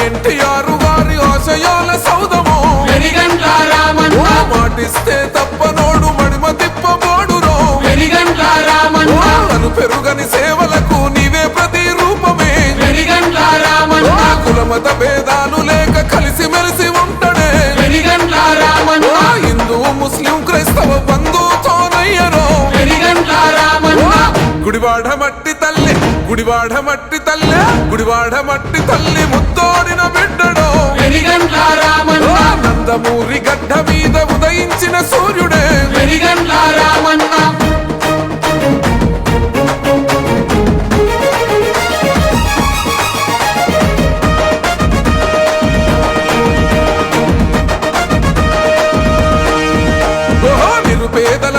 ఎన్టీఆర్ గారి ఆశయాల సౌదమో మాటిస్తే తప్పనోడు మడిమ తిప్పబోడురో వెలిగండ్ల ఓ రామన్న. తను పెరుగని సేవలకు నీవే ప్రతి రూపమే. కులమత భేదాలు లేక కలిసి మెలిసి ఉంటడే హిందూ ముస్లిం క్రైస్తవ బంధుతోనయ్యరో గుడివాడ మట్టి గుడివాడ మట్టి తల్లి గుడివాడ మట్టి తల్లి ముత్తోడిన బిడ్డడో. నందమూరి గడ్డ మీద ఉదయించిన సూర్యుడే. నిరుపేదల